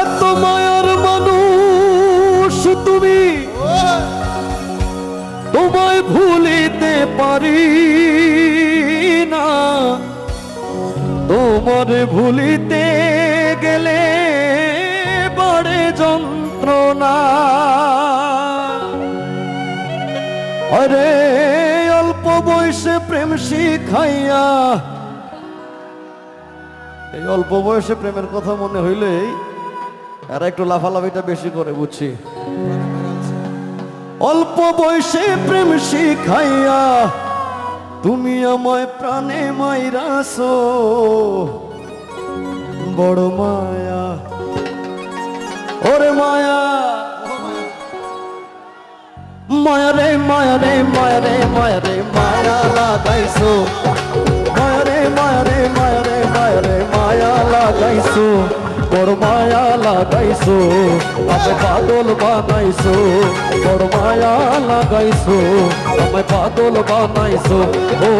এত মায়ার মানুষ তুমি। তোমায় ভুলিতে পারি না। তোমার ভুলিতে গেলে বড়ে যন্ত্রণা। আরে, অল্প বয়সে প্রেম শিখাইয়া এই অল্প বয়সে প্রেমের কথা মনে হইলেই এরা একটু লাফালাফিটা বেশি করে, বুঝছি। অল্প বয়সে প্রেম শিখাইয়া তুমি আমায় প্রাণে মাইরাসো বড় মায়া। ওরে মায়া মায়া রে মায়া রে মায়া রে মায়া রে, মায়া লাগাইছো। লাগাইছো, বড় মায়া লাগাইছো, আমায় পাগল বানাইছো, বড় মায়া লাগাইছো, আমায় পাগল বানাইছো। ও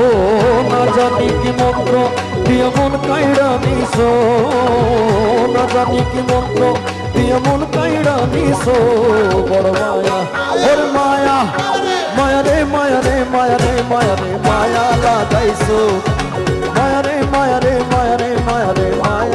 না জানি কি মন্ত্র দিয়ে মন কাইরা নিছো, না জানি কি মন্ত্র দিয়ে মন কাইরা নিছো। বড় মায়া, ওর মায়া মায়া রে মায়া রে মায়া রে মায়া রে, মায়া লাগাইছো। মায়া রে মায়া রে মায়া রে মায়া রে, মায়া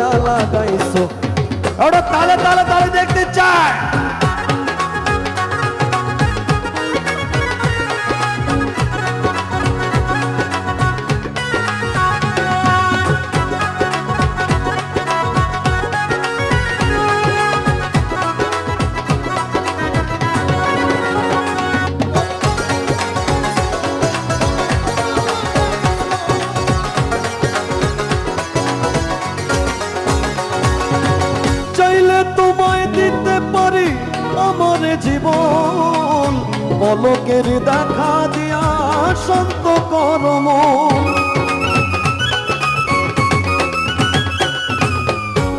পলকের দেখা দিয়া শান্ত করম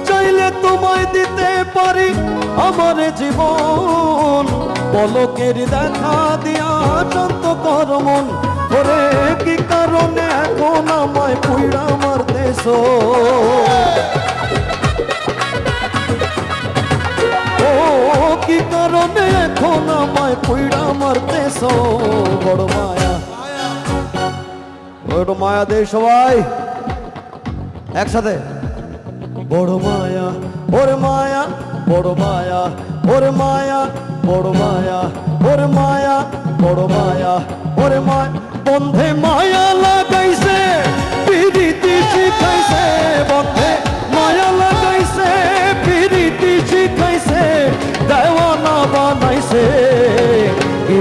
চাইলে তোমায় দিতে পারি আমার জীবন। পলকের দেখা দিয়া শান্ত করমন ওরে, কি কারণে এখন আমায় পুইরা মারতেছ? কি কারণে এখন আমায় পুইড়া মারতেছ, বড় মায়া? বড় মায়া দে সবাই। একসাথে। বড় মায়া ওরে মায়া, বড় মায়া ওরে মায়া, বড় মায়া ওরে মায়া, বড় মায়া ওরে মায়া। বন্ধে মায়া লাগাইছে, পিরিতি শিখাইছে, বন্ধে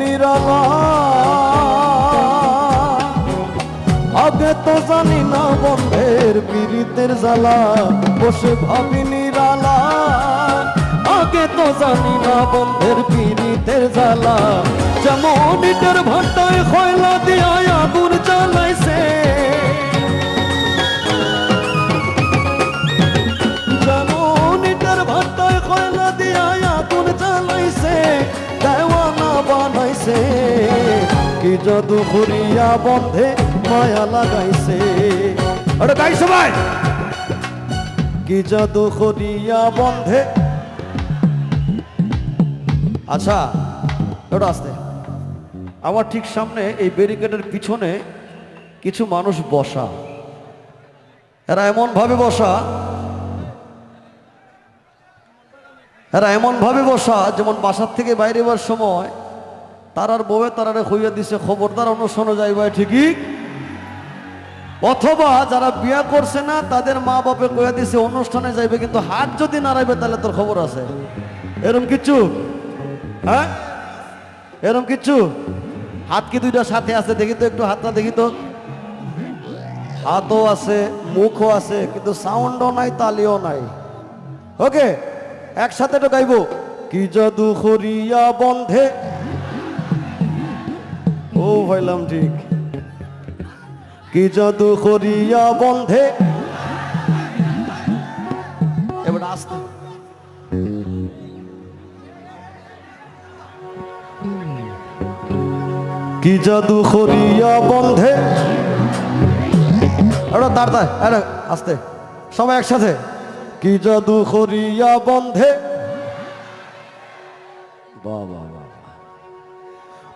নিরালা আগে তো জানি না বন্ধের পীড়িতের জ্বালা বসে ভাবি নিরালা। আগে তো জানি না বন্ধের পীড়িতের জ্বালা, যেমন ভাটায় খয়লা দিয়া আগুন জাদু করিয়া বন্ধে মায়া লাগাইছে। আরে গাই সবাই! কি জাদু করিয়া বন্ধে? আচ্ছা ওটা আসতে আমার ঠিক সামনে এই ব্যারিকেডের পিছনে কিছু মানুষ বসা। এরা এমন ভাবে বসা, এরা এমনভাবে বসা যেমন বাসার থেকে বাইরে যাওয়ার সময় তারার বউয়ে তারারে হইয়া দিছে, খবরদার অনুষ্ঠানে যাইবা ঠিকই? অথবা যারা বিয়া করছে না, তাদের মা বাপে কইয়া দিছে অনুষ্ঠানে যাইবে, কিন্তু হাত যদি নাড়াইবে, তাহলে তোর খবর আছে। এরম কিচ্ছু? হ্যাঁ? এরম কিচ্ছু? হাত কি দুইটা সাথে আছে? দেখি তো একটু হাতটা, দেখি তো। হাতও আছে, মুখও আছে, কিন্তু সাউন্ডও নাই, তালিও নাই। ওকে? একসাথে তো গাইবো। কি জাদু হরিয়া বন্ধে ও ভাইলাম ঠিক। কি জাদু করিয়া বন্ধে? এবার আসতে। কি জাদু করিয়া বন্ধে? এটা তার তার এটা আসতে। সবাই একসাথে। কি জাদু করিয়া বন্ধে? বাবা।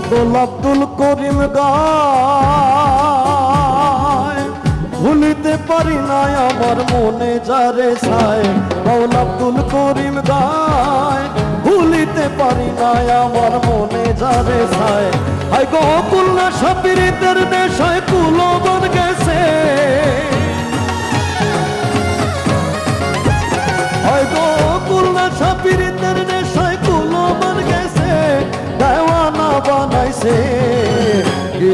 আব্দুল আব্দুল করিম গায়। ভুলিতে পারি না আমার মনে যারে ছায়। বাউল আব্দুল করিম গায়। ভুলিতে পারি না আমার মনে যারে ছায়। হাই গো কুল্লা সাপিরিতের নেশায় কুলবন গেছে। হয়তো কুলনা ছাপিরিতের নেশায়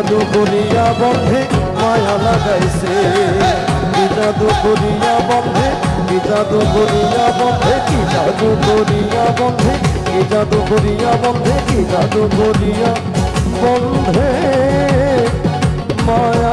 জাদু করিয়া বন্ধে মায়া লাগাইছে। কি জাদু করিয়া বন্ধে, কি জাদু করিয়া বন্ধে, কি জাদু করিয়া বন্ধে, কি জাদু করিয়া বন্ধে, কি জাদু করিয়া বন্ধে মায়া